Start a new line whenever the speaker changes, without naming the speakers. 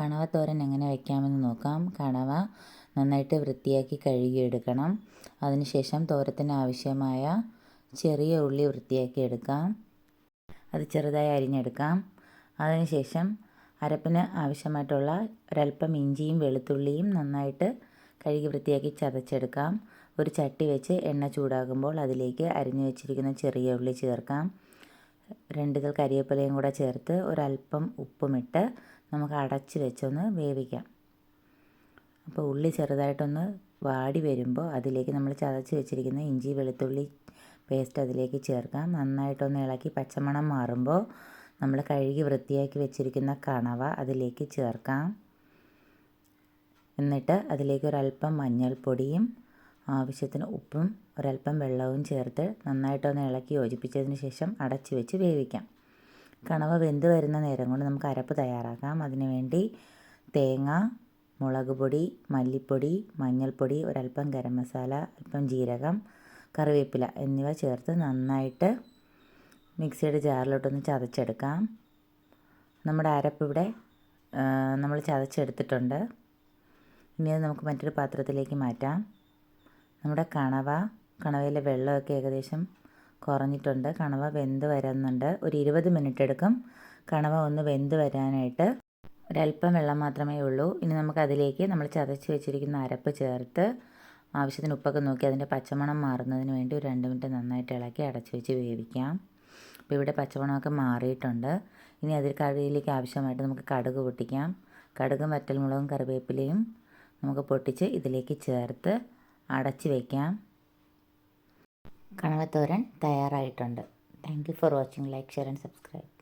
കണവത്തോരൻ എങ്ങനെ വയ്ക്കാമെന്ന് നോക്കാം. കണവ നന്നായിട്ട് വൃത്തിയാക്കി കഴുകിയെടുക്കണം. അതിനുശേഷം തോരത്തിന് ആവശ്യമായ ചെറിയ ഉള്ളി വൃത്തിയാക്കി എടുക്കാം. അത് ചെറുതായി അരിഞ്ഞെടുക്കാം. അതിനുശേഷം അരപ്പിന് ആവശ്യമായിട്ടുള്ള ഒരല്പം ഇഞ്ചിയും വെളുത്തുള്ളിയും നന്നായിട്ട് കഴുകി വൃത്തിയാക്കി ചതച്ചെടുക്കാം. ഒരു ചട്ടി വെച്ച് എണ്ണ ചൂടാകുമ്പോൾ അതിലേക്ക് അരിഞ്ഞു വെച്ചിരിക്കുന്ന ചെറിയ ഉള്ളി ചേർക്കാം. രണ്ടുകൾ കരിവേപ്പിലയും കൂടെ ചേർത്ത് ഒരല്പം ഉപ്പുമിട്ട് നമുക്ക് അടച്ച് വെച്ചൊന്ന് വേവിക്കാം. അപ്പോൾ ഉള്ളി ചെറുതായിട്ടൊന്ന് വാടി വരുമ്പോൾ അതിലേക്ക് നമ്മൾ ചതച്ച് വെച്ചിരിക്കുന്ന ഇഞ്ചി വെളുത്തുള്ളി പേസ്റ്റ് അതിലേക്ക് ചേർക്കാം. നന്നായിട്ടൊന്ന് ഇളക്കി പച്ചമണം മാറുമ്പോൾ നമ്മൾ കഴുകി വൃത്തിയാക്കി വെച്ചിരിക്കുന്ന കണവ അതിലേക്ക് ചേർക്കാം. എന്നിട്ട് അതിലേക്ക് ഒരല്പം മഞ്ഞൾപ്പൊടിയും ആവശ്യത്തിന് ഉപ്പും ഒരല്പം വെള്ളവും ചേർത്ത് നന്നായിട്ടൊന്ന് ഇളക്കി യോജിപ്പിച്ചതിന് ശേഷം അടച്ചു വെച്ച് വേവിക്കാം. കണവ വെന്ത് വരുന്ന നേരം കൊണ്ട് നമുക്ക് അരപ്പ് തയ്യാറാക്കാം. അതിനു വേണ്ടി തേങ്ങ മുളക് പൊടി മല്ലിപ്പൊടി മഞ്ഞൾപ്പൊടി ഒരല്പം ഗരം മസാല അല്പം ജീരകം കറിവേപ്പില എന്നിവ ചേർത്ത് നന്നായിട്ട് മിക്സിയുടെ ജാറിലോട്ടൊന്ന് ചതച്ചെടുക്കാം. നമ്മുടെ അരപ്പ് ഇവിടെ നമ്മൾ ചതച്ചെടുത്തിട്ടുണ്ട്. ഇനി അത് നമുക്ക് മറ്റൊരു പാത്രത്തിലേക്ക് മാറ്റാം. നമ്മുടെ കണവ കണവയിലെ വെള്ളമൊക്കെ ഏകദേശം കുറഞ്ഞിട്ടുണ്ട്. കണവ വെന്ത് വരുന്നുണ്ട്. ഒരു ഇരുപത് മിനിറ്റ് എടുക്കും. കണവ ഒന്ന് വെന്ത് വരാനായിട്ട്. ഒരല്പം വെള്ളം മാത്രമേ ഉള്ളൂ. ഇനി നമുക്കതിലേക്ക് നമ്മൾ ചതച്ച് വെച്ചിരിക്കുന്ന അരപ്പ് ചേർത്ത് ആവശ്യത്തിന് ഉപ്പൊക്കെ നോക്കി അതിന്റെ പച്ചമണം മാറുന്നതിന് വേണ്ടി ഒരു രണ്ട് മിനിറ്റ് നന്നായിട്ട് ഇളക്കി അടച്ച് വെച്ച് വേവിക്കാം. അപ്പോൾ ഇവിടെ പച്ചമണമൊക്കെ മാറിയിട്ടുണ്ട്. ഇനി അതിൽ കറിയിലേക്ക് ആവശ്യമായിട്ട് നമുക്ക് കടുക് പൊട്ടിക്കാം. കടുകും വറ്റൽമുളകും കറിവേപ്പിലയും നമുക്ക് പൊട്ടിച്ച് ഇതിലേക്ക് ചേർത്ത് അടച്ച് വയ്ക്കാം കണവത്തോരൻ തയ്യാറായിട്ടുണ്ട്. Thank you for watching like share and subscribe